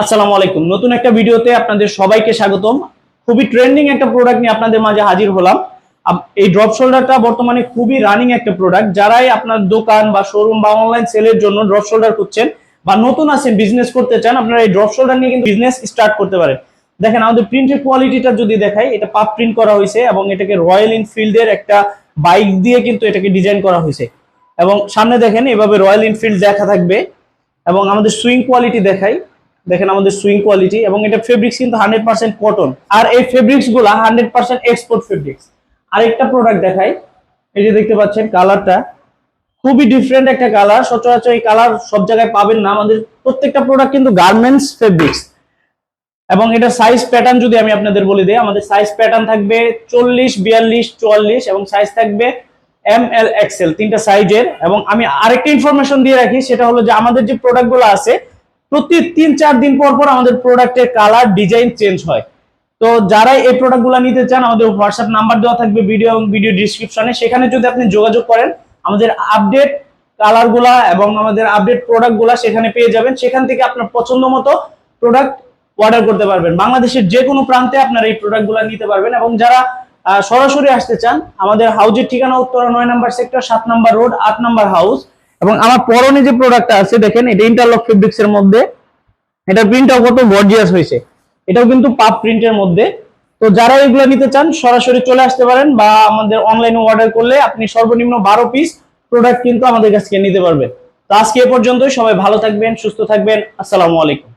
আসসালামু আলাইকুম। নতুন একটা ভিডিওতে আপনাদের সবাইকে স্বাগতম। খুবই ট্রেন্ডিং একটা প্রোডাক্ট নিয়ে আপনাদের মাঝে হাজির হলাম। এই ড্রপ শোল্ডারটা বর্তমানে খুবই রানিং একটা প্রোডাক্ট যারাই আপনার দোকান বা শোরুম বা অনলাইন সেলের জন্য ড্রপ শোল্ডার করছেন বা নতুন আছেন বিজনেস করতে চান, আপনারা এই ড্রপ শোল্ডার নিয়ে কিন্তু বিজনেস স্টার্ট করতে পারেন। দেখেন, আমাদের প্রিন্টের কোয়ালিটিটা যদি দেখাই, এটা পাপ প্রিন্ট করা হয়েছে এবং এটাকে রয়্যাল এনফিল্ডের একটা বাইক দিয়ে কিন্তু এটাকে ডিজাইন করা হয়েছে। এবং সামনে দেখেন, এভাবে রয়্যাল এনফিল্ড দেখা থাকবে এবং আমাদের সুইং কোয়ালিটি দেখাই। দেখেন আমাদের সুইং কোয়ালিটি এবং এটা ফেব্রিক্স কিন্তু হান্ড্রেড পার্সেন্ট কটন আর এই ফেব্রিক্সগুলা হান্ড্রেড পার্সেন্ট এক্সপোর্ট ফেব্রিক্স আরেকটা প্রোডাক্ট দেখাই, এই যে দেখতে পাচ্ছেন কালারটা খুবই ডিফারেন্ট একটা কালার সচরাচর এই কালার সব জায়গায় পাবেন না। আমাদের প্রত্যেকটা প্রোডাক্ট কিন্তু গার্মেন্টস ফেব্রিক্স এবং এটা সাইজ প্যাটার্ন যদি আমি আপনাদের বলে দিই, আমাদের সাইজ প্যাটার্ন থাকবে চল্লিশ, বিয়াল্লিশ, চুয়াল্লিশ এবং সাইজ থাকবে এম এল এক্সেল তিনটা সাইজের এবং আমি আরেকটা ইনফরমেশন দিয়ে রাখি, সেটা হলো যে আমাদের যে প্রোডাক্টগুলো আছে প্রতি তিন, চার দিন পর পর আমাদের প্রোডাক্টের কালার ডিজাইন চেঞ্জ হয়। তো যারা এই প্রোডাক্টগুলো নিতে চান, আমাদের হোয়াটসঅ্যাপ নাম্বার দেওয়া থাকবে ভিডিও এবং ভিডিও ডিসক্রিপশনে সেখানে যদি আপনি যোগাযোগ করেন, আমাদের আপডেট কালারগুলা এবং আমাদের আপডেট প্রোডাক্টগুলা সেখানে পেয়ে যাবেন। সেখান থেকে আপনার পছন্দ মতো প্রোডাক্ট অর্ডার করতে পারবেন। বাংলাদেশের যে কোনো প্রান্তে আপনারা এই প্রোডাক্টগুলো নিতে পারবেন এবং যারা সরাসরি আসতে চান, আমাদের হাউজের ঠিকানা উত্তরা নয় নাম্বার সেক্টর সাত নাম্বার রোড আট নাম্বার হাউস এবং আমার পরনে যে প্রোডাক্টটা আছে, দেখেন, এটা ইন্টারলক ফেব্রিক্স এর মধ্যে। এটা প্রিন্টটাও কত গর্জিয়াস হয়েছে। এটাও কিন্তু পাপ প্রিন্টের মধ্যে। তো যারা এগুলো নিতে চান, সরাসরি চলে আসতে পারেন বা আমাদের অনলাইনে অর্ডার করলে আপনি সর্বনিম্ন বারো পিস প্রোডাক্ট কিন্তু আমাদের কাছ থেকে নিতে পারবেন। তো আজকে এ পর্যন্তই। সবাই ভালো থাকবেন, সুস্থ থাকবেন। আসসালামু আলাইকুম।